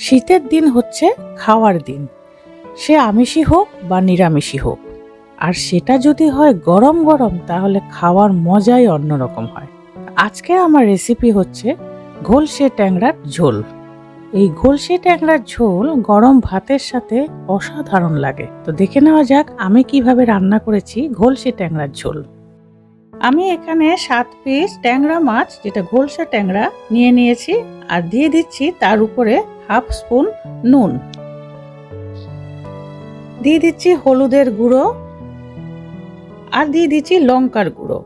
শীতের দিন হচ্ছে খাওয়ার দিন। সে আমিষই হোক বা নিরামিষই হোক। আর সেটা যদি হয় গরম গরম, তাহলে খাওয়ার মজাই অন্যরকম হয়। আজকে আমার রেসিপি হচ্ছে ঘোলসে ট্যাংরার ঝোল। এই ঘোলসে ট্যাংরার ঝোল গরম ভাতের সাথে অসাধারণ লাগে। তো দেখে নেওয়া যাক আমি কীভাবে রান্না করেছি ঘোলসে ট্যাংরার ঝোল। আমি এখানে সাত পিস ট্যাংরা মাছ, যেটা ঘোলসা ট্যাংরা, নিয়ে নিয়েছি আর দিয়ে দিচ্ছি তার উপরে হাফ স্পুন নুন। দিয়ে দিচ্ছি হলুদের গুঁড়ো আর দিয়ে দিচ্ছি লঙ্কার গুঁড়ো।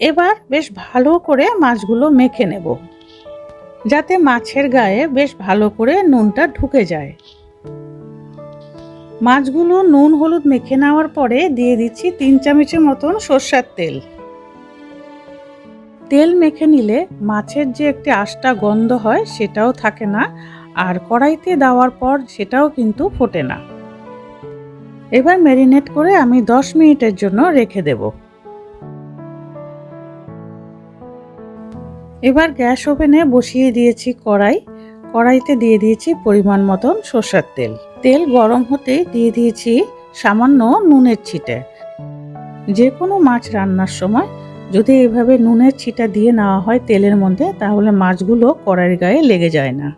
এবার বেশ ভালো করে মাছগুলো মেখে নেব, যাতে মাছের গায়ে বেশ ভালো করে নুনটা ঢুকে যায়। মাছগুলো নুন হলুদ মেখে নেওয়ার পরে দিয়ে দিচ্ছি তিন চামচের মতন সর্ষার তেল। তেল মেখে নিলে মাছের যে একটি আষ্টা গন্ধ হয় সেটাও থাকে না, আর কড়াইতে দেওয়ার পর সেটাও কিন্তু ফোটে না। এবার ম্যারিনেট করে আমি দশ মিনিটের জন্য রেখে দেব। এবার গ্যাস ওভেনে বসিয়ে দিয়েছি কড়াই। কড়াইতে দিয়ে দিয়েছি পরিমাণ মতন সর্ষার তেল। তেল গরম হতেই দিয়ে দিয়েছি সামান্য নুনের ছিটে। যে কোনো মাছ রান্নার সময় যদি এভাবে নুনের ছিটা দিয়ে নেওয়া হয় তেলের মধ্যে, তাহলে মাছগুলো কড়াইয়ের গায়ে লেগে যায় না।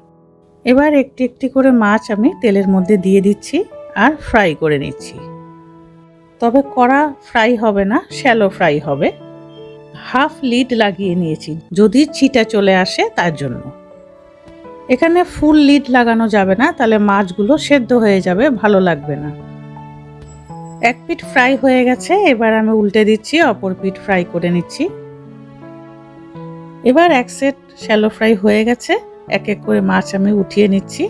এবার একটি একটি করে মাছ আমি তেলের মধ্যে দিয়ে দিচ্ছি আর ফ্রাই করে নিচ্ছি। তবে কড়া ফ্রাই হবে না, শ্যালো ফ্রাই হবে। হাফ লিড লাগিয়ে নিয়েছি, যদি ছিটা চলে আসে তার জন্য। এখানে ফুল লিড লাগানো যাবে না, তাহলে মাছগুলো সেদ্ধ হয়ে যাবে, ভালো লাগবে না। এক পিঠ ফ্রাই হয়ে গেছে, এবার আমি উল্টে দিচ্ছি, অপর পিঠ ফ্রাই করে নিচ্ছি। এবার এক সেট শ্যালো ফ্রাই হয়ে গেছে, এক এক করে মাছ আমি উঠিয়ে নিচ্ছি।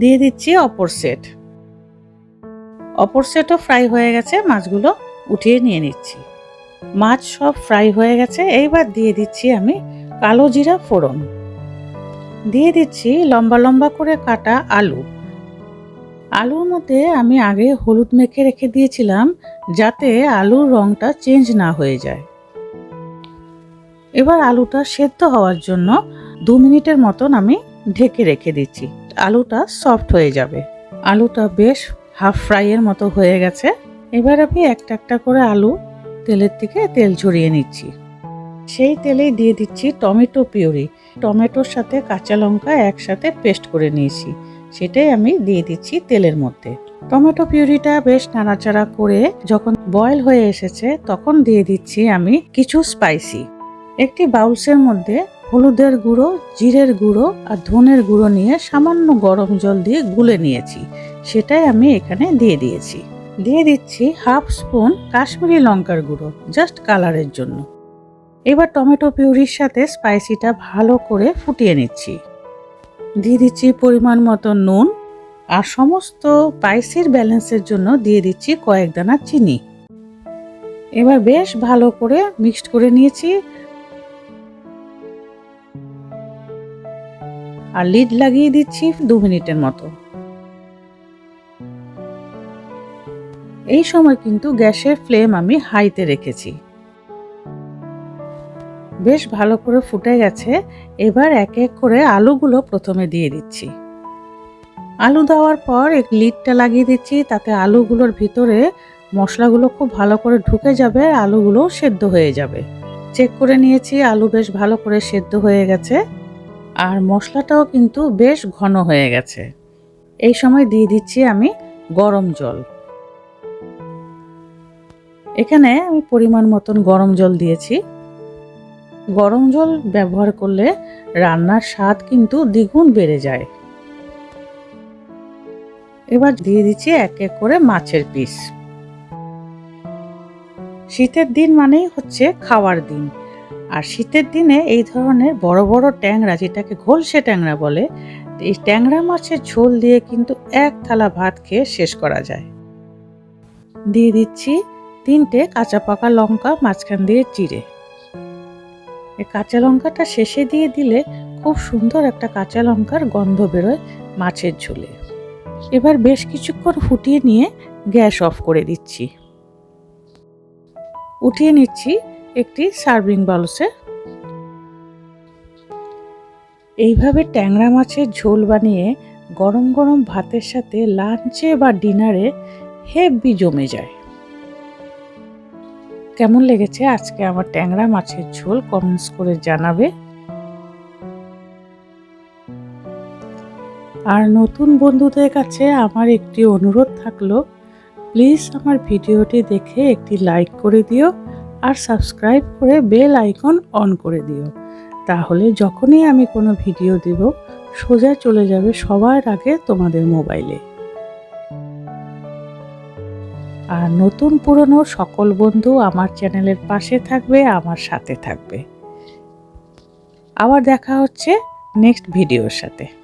দিয়ে দিচ্ছি অপর সেট। অপর সেটও ফ্রাই হয়ে গেছে, মাছগুলো উঠিয়ে নিয়ে নিচ্ছি। মাছ সব ফ্রাই হয়ে গেছে, এইবার দিয়ে দিচ্ছি আমি কালো জিরা ফোড়ন। দিয়ে দিচ্ছি লম্বা লম্বা করে কাটা আলু। আলুর মধ্যে আমি আগে হলুদ মেখে রেখে দিয়েছিলাম যাতে আলুর রংটা চেঞ্জ না হয়ে যায়। এবার আলুটা সেদ্ধ হওয়ার জন্য দু মিনিটের মতন আমি ঢেকে রেখে দিচ্ছি। আলুটা সফট হয়ে যাবে। আলুটা বেশ হাফ ফ্রাইয়ের মতো হয়ে গেছে। এবার আমি একটা একটা করে আলু তেলের থেকে তেল ঝরিয়ে নিচ্ছি। সেই তেলেই দিয়ে দিচ্ছি টমেটো পিউরি। টমেটোর সাথে কাঁচা লঙ্কা একসাথে পেস্ট করে নিয়েছি। সেটাই আমি দিয়ে দিচ্ছি তেলের মধ্যে। টমেটো পিউরিটা বেশ নাড়াচাড়া করে যখন বয়েল হয়ে এসেছে, তখন দিয়ে দিচ্ছি আমি কিছু স্পাইসি একটি বাউলসের মধ্যে হলুদের গুঁড়ো, জিরের গুঁড়ো আর ধনের গুঁড়ো নিয়ে সামান্য গরম জল দিয়ে গুলে নিয়েছি। সেটাই আমি এখানে দিয়ে দিয়েছি। দিয়ে দিচ্ছি হাফ স্পুন কাশ্মীরি লঙ্কার গুঁড়ো জাস্ট কালারের জন্য। এবার টমেটো পিউরির সাথে স্পাইসিটা ভালো করে ফুটিয়ে নিচ্ছি। দিয়ে দিচ্ছি পরিমাণ মতো নুন আর সমস্ত স্পাইসির ব্যালেন্সের জন্য দিয়ে দিচ্ছি কয়েক দানা চিনি। এবার বেশ ভালো করে মিক্সড করে নিয়েছি। আর লিড লাগিয়ে দিচ্ছি দু মিনিটের মতো। এই সময় কিন্তু গ্যাসের ফ্লেম আমি হাইতে রেখেছি। বেশ ভালো করে ফুটে গেছে। এবার এক এক করে আলুগুলো প্রথমে দিয়ে দিচ্ছি। আলু দেওয়ার পর এক লিডটা লাগিয়ে দিচ্ছি, তাতে আলুগুলোর ভিতরে মশলাগুলো খুব ভালো করে ঢুকে যাবে আলুগুলো সেদ্ধ হয়ে যাবে। চেক করে নিয়েছি, আলু বেশ ভালো করে সেদ্ধ হয়ে গেছে, আর মশলাটাও কিন্তু বেশ ঘন হয়ে গেছে। এই সময় দিয়ে দিচ্ছি আমি গরম জল। এখানে আমি পরিমাণ মতন গরম জল দিয়েছি। গরম জল ব্যবহার করলে রান্নার স্বাদ কিন্তু দ্বিগুণ বেড়ে যায়। এবার দিয়ে দিচ্ছি এক এক করে মাছের পিস। শীতের দিন মানেই হচ্ছে খাওয়ার দিন। আর শীতের দিনে এই ধরনের বড় বড় ট্যাংরা, যেটাকে ঘোলসে ট্যাংরা বলে, এই ট্যাংরা মাছের ঝোল দিয়ে কিন্তু এক থালা ভাত খেয়ে শেষ করা যায়। দিয়ে দিচ্ছি তিনটে কাঁচা পাকা লঙ্কা, মাঝখান দিয়ে চিড়ে কাঁচা লঙ্কাটা শেষে দিয়ে দিলে খুব সুন্দর একটা কাঁচা লঙ্কার গন্ধ বেরোয় মাছের ঝোলে। এবার বেশ কিছুক্ষণ ফুটিয়ে নিয়ে গ্যাস অফ করে দিচ্ছি। উঠিয়ে নিচ্ছি একটি সার্ভিং বাউলসে এইভাবে ট্যাংরা মাছের ঝোল বানিয়ে গরম গরম ভাতের সাথে লাঞ্চে বা ডিনারে হেভি জমে যায়। কেমন লেগেছে আজকে আমার ট্যাংরা মাছের ঝোল কমেন্টস করে জানাবে। আর নতুন বন্ধুদের কাছে আমার একটি অনুরোধ থাকল প্লিজ আমার ভিডিওটি দেখে একটি লাইক করে দিও আর সাবস্ক্রাইব করে বেল আইকন অন করে দিও। তাহলে যখনই আমি কোনো ভিডিও দেব, সোজা চলে যাবে সবার আগে তোমাদের মোবাইলে আর নতুন পুরনো সকল বন্ধু আমার চ্যানেলের পাশে থাকবে, আমার সাথে থাকবে। আবার দেখা হচ্ছে নেক্সট ভিডিওর সাথে।